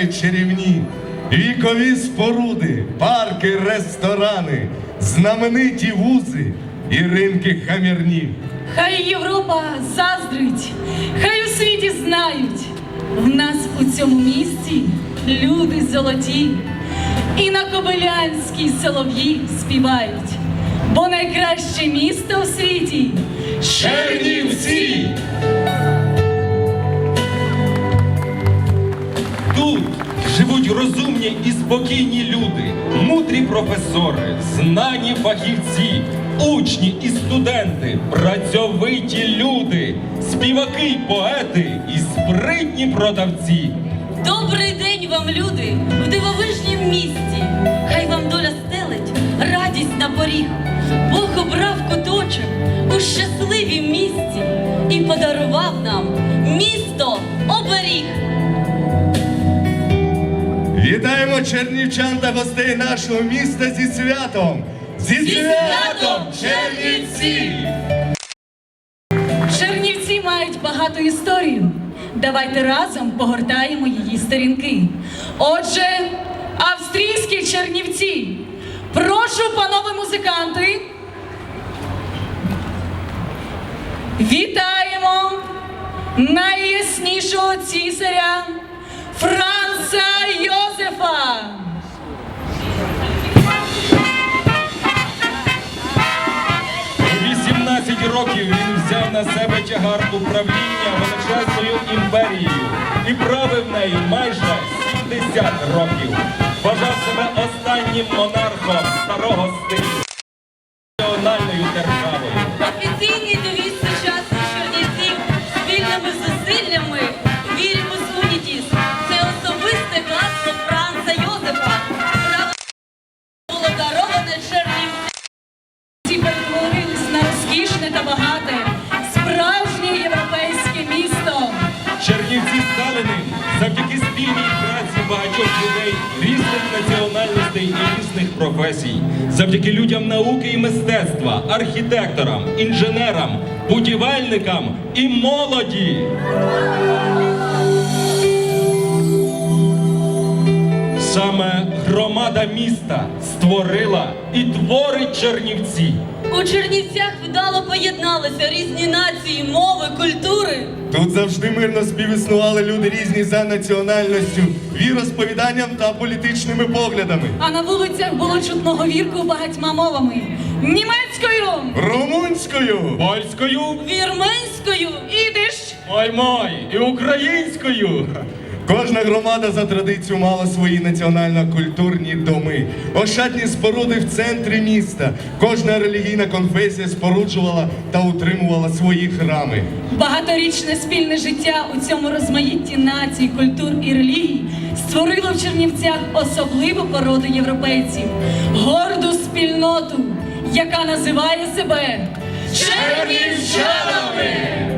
чарівні, вікові споруди, парки, ресторани, знамениті вузи і ринки хамірні. Хай Європа заздрить, хай у світі знають. В нас у цьому місті люди золоті, і на Кобилянській солов'ї співають, бо найкраще місто у світі Чернівці! Розумні і спокійні люди, мудрі професори, знані фахівці, учні і студенти, працьовиті люди, співаки й поети і спритні продавці. Добрий день вам, люди, в дивовижнім місті. Хай вам доля стелить радість на поріг. Бог обрав куточок у щасливім місті і подарував нам місто оберіг. Вітаємо чернівчан та гостей нашого міста зі святом! Зі, святом, Чернівці! Чернівці мають багату історію. Давайте разом погортаємо її сторінки. Отже, австрійські чернівці. Прошу, панове музиканти. Вітаємо найяснішого цісаря Франца 18 років він взяв на себе тягар управління величезною імперією і правив нею майже 70 років. Вважав себе останнім монархом старого стилю національною державою. Людей різних національностей і різних професій, завдяки людям науки і мистецтва, архітекторам, інженерам, будівельникам і молоді. Громада міста створила і творить Чернівці. У Чернівцях вдало поєдналися різні нації, мови, культури. Тут завжди мирно співіснували люди різні за національністю, віросповіданням та політичними поглядами. А на вулицях було чутно говірку багатьма мовами: німецькою, Румунською! Польською Вірменською ідиш, Май-май і українською. Кожна громада за традицію мала свої національно-культурні доми, ошатні споруди в центрі міста. Кожна релігійна конфесія споруджувала та утримувала свої храми. багаторічне спільне життя у цьому розмаїтті націй, культур і релігій створило в Чернівцях особливу породу європейців, горду спільноту, яка називає себе Чернівчанами!